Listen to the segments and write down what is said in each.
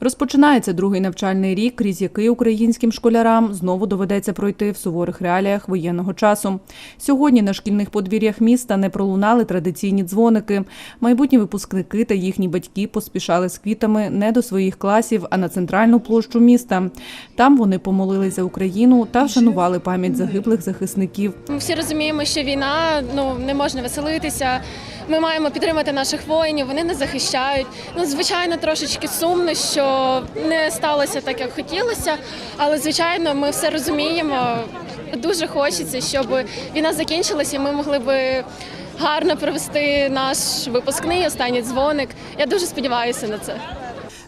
Розпочинається другий навчальний рік, крізь який українським школярам знову доведеться пройти в суворих реаліях воєнного часу. Сьогодні на шкільних подвір'ях міста не пролунали традиційні дзвоники. Майбутні випускники та їхні батьки поспішали з квітами не до своїх класів, а на центральну площу міста. Там вони помолились за Україну та вшанували пам'ять загиблих захисників. Ми всі розуміємо, що війна ну не можна веселитися. Ми маємо підтримати наших воїнів. Вони не захищають. Ну, звичайно, трошечки сумно, що не сталося так, як хотілося. Але звичайно, ми все розуміємо. Дуже хочеться, щоб війна закінчилася, і ми могли би гарно провести наш випускний останній дзвоник. Я дуже сподіваюся на це.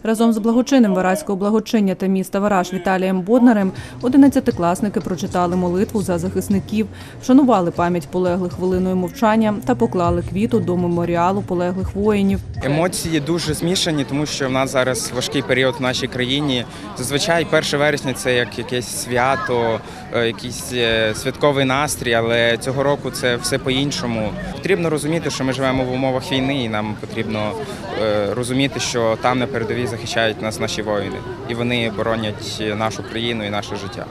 Разом з благочинним Вараського благочиння та міста Вараж Віталієм Боднарем одинадцятикласники прочитали молитву за захисників, вшанували пам'ять полеглих хвилиною мовчання та поклали квіту до меморіалу полеглих воїнів. Емоції дуже змішані, тому що в нас зараз важкий період в нашій країні. Зазвичай 1 вересня це як якесь свято, е, якийсь е, святковий настрій, але цього року це все по-іншому. Потрібно розуміти, що ми живемо в умовах війни, і нам потрібно е, розуміти, що там на передовій захищають нас наші воїни, і вони боронять нашу країну і наше життя.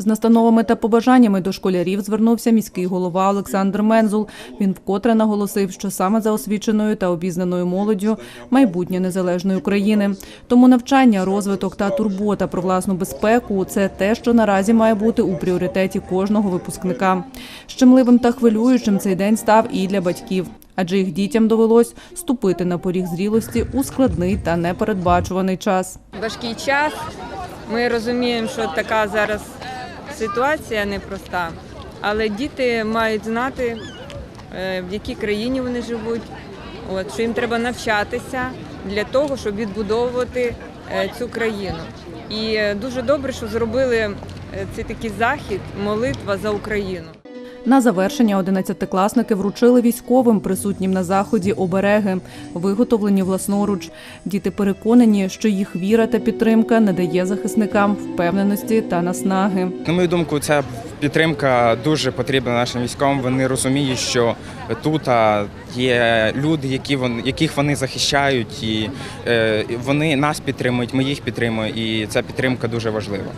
З настановами та побажаннями до школярів звернувся міський голова Олександр Мензул. Він вкотре наголосив, що саме за освіченою та обізнаною молоддю майбутнє незалежної України. Тому навчання, розвиток та турбота про власну безпеку це те, що наразі має бути у пріоритеті кожного випускника. Щемливим та хвилюючим цей день став і для батьків. Адже їх дітям довелось ступити на поріг зрілості у складний та непередбачуваний час. важкий час. Ми розуміємо, що така зараз ситуація непроста, але діти мають знати, е, в якій країні вони живуть, от, що їм треба навчатися для того, щоб відбудовувати е, цю країну. І е, дуже добре, що зробили цей такий захід, молитва за Україну. На завершення одинадцятикласники вручили військовим присутнім на заході обереги, виготовлені власноруч. Діти переконані, що їх віра та підтримка надає захисникам впевненості та наснаги. На мою думку, ця підтримка дуже потрібна нашим військовим. Вони розуміють, що тут є люди, які вони, яких вони захищають, і е, вони нас підтримують, ми їх підтримуємо, і ця підтримка дуже важлива.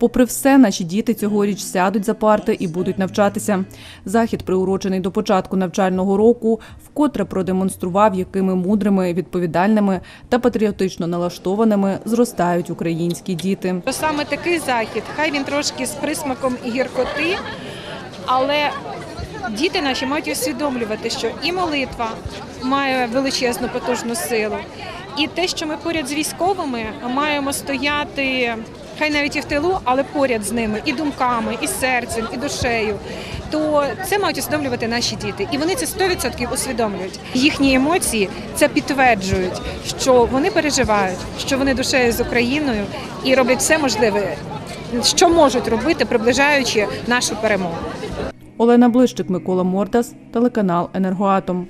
Попри все, наші діти цьогоріч сядуть за парти і будуть навчатися. Захід, приурочений до початку навчального року, вкотре продемонстрував, якими мудрими, відповідальними та патріотично налаштованими зростають українські діти. Саме такий захід, хай він трошки з присмаком гіркоти, але діти наші мають усвідомлювати, що і молитва має величезну потужну силу, і те, що ми поряд з військовими маємо стояти, хай навіть і в тилу, але поряд з ними і думками, і серцем, і душею. То це мають усвідомлювати наші діти, і вони це 100% усвідомлюють. Їхні емоції це підтверджують, що вони переживають, що вони душею з Україною і роблять все можливе, що можуть робити, приближаючи нашу перемогу. Олена Блищик, Микола Мордас, телеканал Енергоатом.